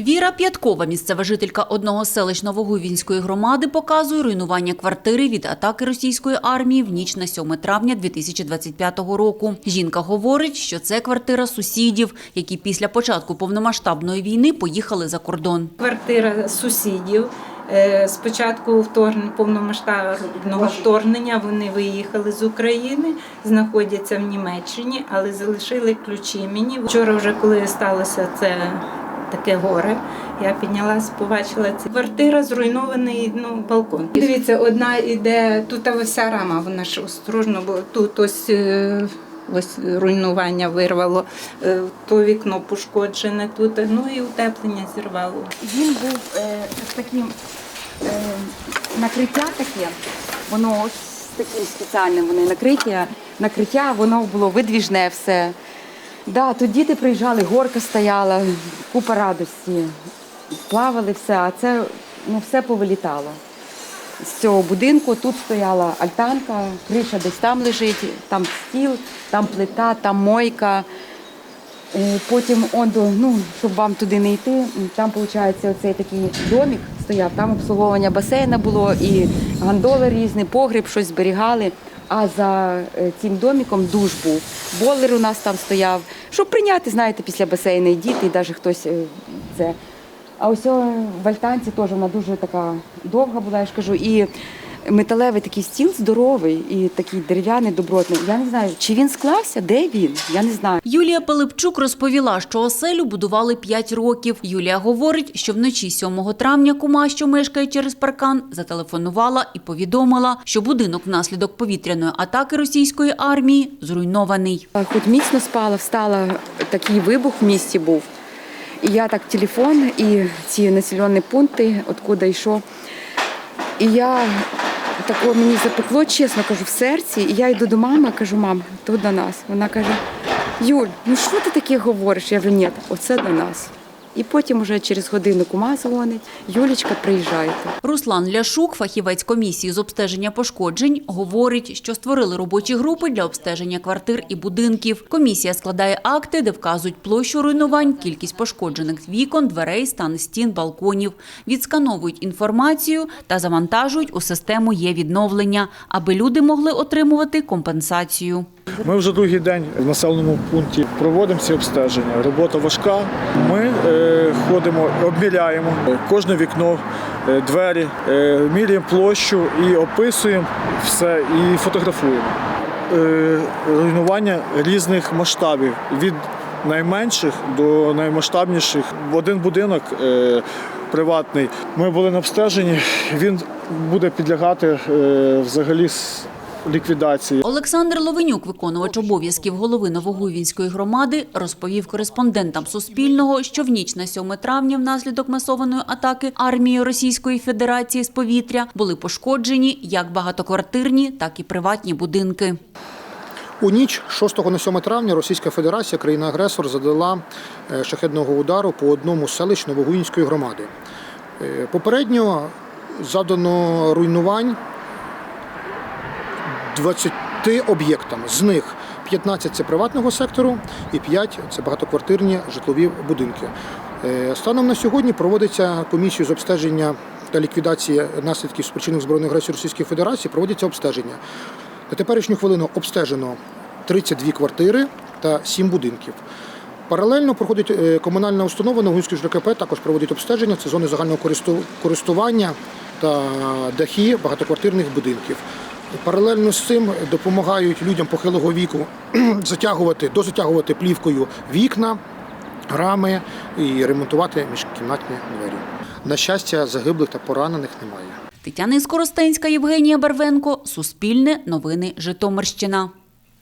Віра П'яткова, місцева жителька одного з селищ Новогуйвінської громади, показує руйнування квартири від атаки російської армії в ніч на 7 травня 2025 року. Жінка говорить, що це квартира сусідів, які після початку повномасштабної війни поїхали за кордон. Квартира сусідів. Е, Спочатку вторгнення, повномасштабного вторгнення вони виїхали з України, знаходяться в Німеччині, але залишили ключі мені. Вчора, вже коли сталося це таке горе, я піднялась, побачила це. Квартира зруйнований ну, балкон. Дивіться, одна іде, тут вся рама, вона ж осторожно, бо тут ось. е, Ось руйнування вирвало, е, то вікно пошкоджене тут, ну і утеплення зірвало. Він був е, таким е, накриття таке, воно ось з таким спеціальним вони накриття, накриття, воно було видвіжне все. Да, тут діти приїжджали, горка стояла, купа радості, плавали все, а це ну, все повилітало. З цього будинку тут стояла альтанка, криша десь там лежить, там стіл, там плита, там мойка. Е, Потім он ну, щоб вам туди не йти, там виходить оцей такий домик стояв, там обслуговування басейна було і гандоли різні, погріб, щось зберігали. А за е, цим домиком душ був. Болер у нас там стояв. Щоб прийняти, знаєте, після басейну і діти, і навіть хтось е, це. А ось в альтанці теж вона дуже така довга була, я ж кажу, і металевий такий стіл здоровий і такий дерев'яний, добротний. Я не знаю, чи він склався, де він? Я не знаю. Юлія Пилипчук розповіла, що оселю будували 5 років. Юлія говорить, що вночі 7 травня кума, що мешкає через паркан, зателефонувала і повідомила, що будинок внаслідок повітряної атаки російської армії зруйнований. Хоч міцно спала, встала, такий вибух в місті був. І я так телефон і ці населені пункти, откуда йшов. І я тако мені запекло, чесно кажу, в серці. І я йду до мами, кажу, мам, то до нас. Вона каже: Юль, ну що ти таке говориш? Я говорю, ні, оце до нас. І потім уже через годину кума дзвонить, Юлічка, приїжджайте. Руслан Ляшук, фахівець комісії з обстеження пошкоджень, говорить, що створили робочі групи для обстеження квартир і будинків. Комісія складає акти, де вказують площу руйнувань, кількість пошкоджених вікон, дверей, стан стін, балконів. Відскановують інформацію та завантажують у систему є відновлення, аби люди могли отримувати компенсацію. Ми вже другий день в населеному пункті проводимо ці обстеження. Робота важка. Ми е, ходимо, обміряємо кожне вікно, е, двері, е, міряємо площу і описуємо все і фотографуємо. Руйнування різних масштабів від найменших до наймасштабніших. Один будинок приватний. Ми були на обстеженні. Він буде підлягати взагалі ліквідації. Олександр Ловенюк, виконувач обов'язків голови Новогуйвінської громади, розповів кореспондентам Суспільного, що в ніч на 7 травня внаслідок масованої атаки армії Російської Федерації з повітря були пошкоджені як багатоквартирні, так і приватні будинки. У ніч 6 на 7 травня Російська Федерація, країна-агресор, задала е, шахедного удару по одному з селищ Новогуїнської громади. Е, Попередньо завдано руйнувань 20 об'єктам. З них 15 це приватного сектору і 5 це багатоквартирні житлові будинки. Е, Станом на сьогодні проводиться комісію з обстеження та ліквідації наслідків спричинених збройної агресії Російської Федерації. Проводиться обстеження. На теперішню хвилину обстежено 32 квартири та 7 будинків. Паралельно проходить е, комунальна установа Новгинський ЖКП, також проводить обстеження. Це зони загального користування та дахи багатоквартирних будинків. Паралельно з цим допомагають людям похилого віку затягувати, дозатягувати плівкою вікна, рами і ремонтувати міжкімнатні двері. На щастя, загиблих та поранених немає. Тетяна Скоростенська, Євгенія Барвенко, Суспільне, Новини Житомирщина.